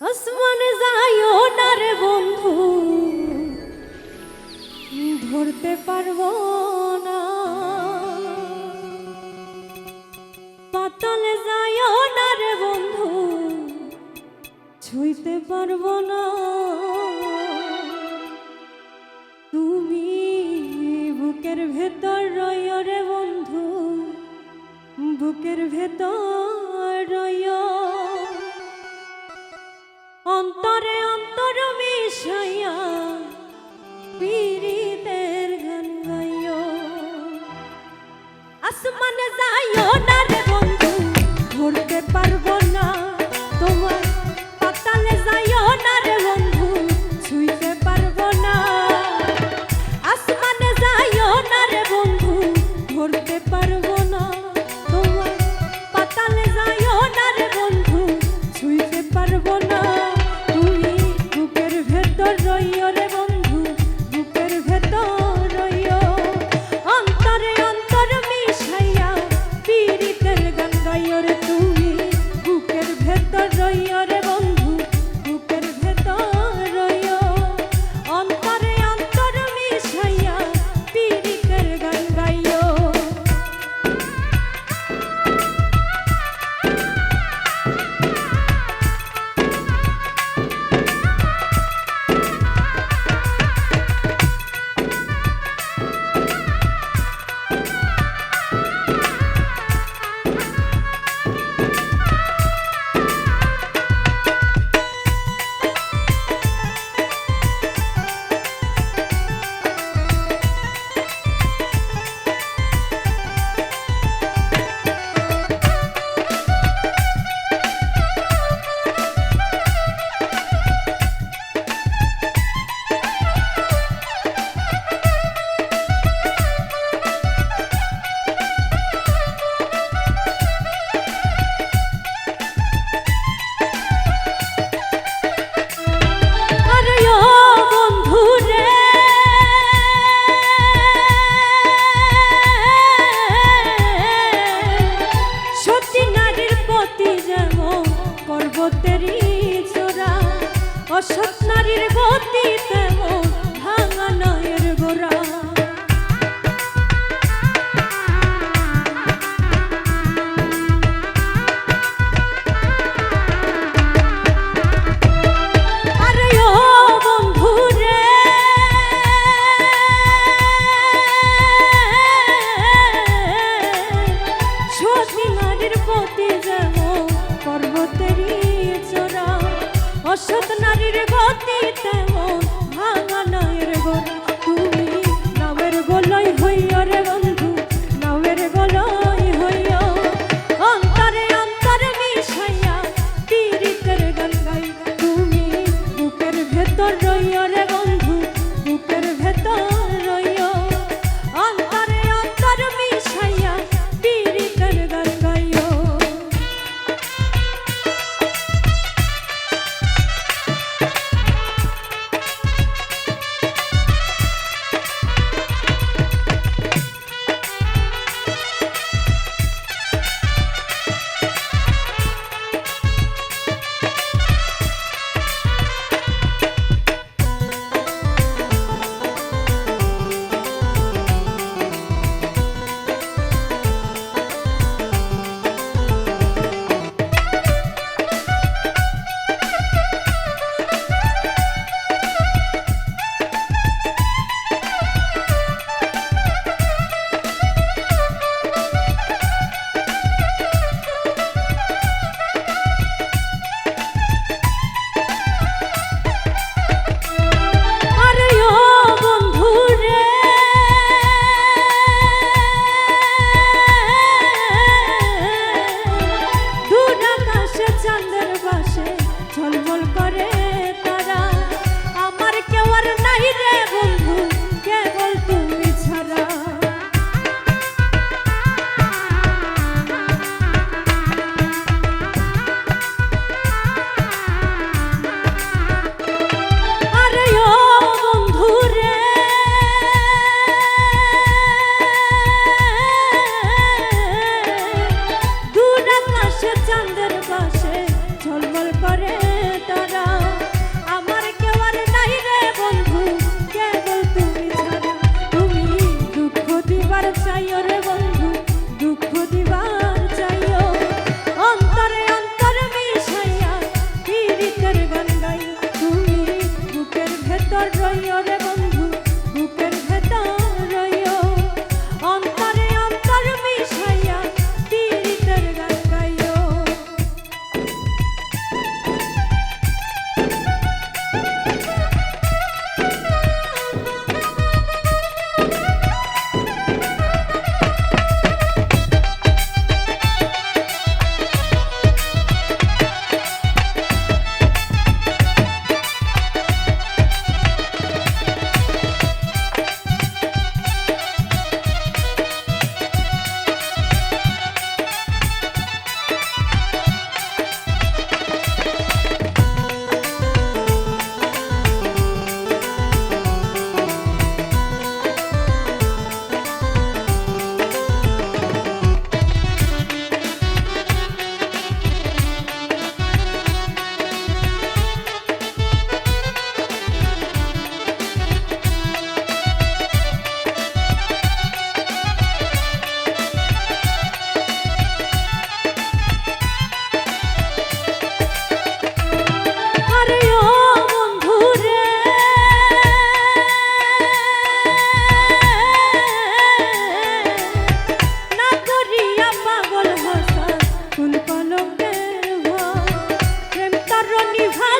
আসমান যাইও না রে বন্ধু। ধরতে পারব না। পাতল যাইও না রে বন্ধু। ছুঁইতে পারব না। তুমি বুকের ভেতর রয় রে বন্ধু। বুকের ভেতর রয় অন্তরে অন্তর মিশাইয়া পীড়িতের গান গাইও। আসমানে যাইও না জগতেরই চোরা অসৎ নারীর গতি তেমন ভাঙা নয়ের অসৎ নারীর গতি তেমন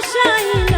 ভাসাইলাম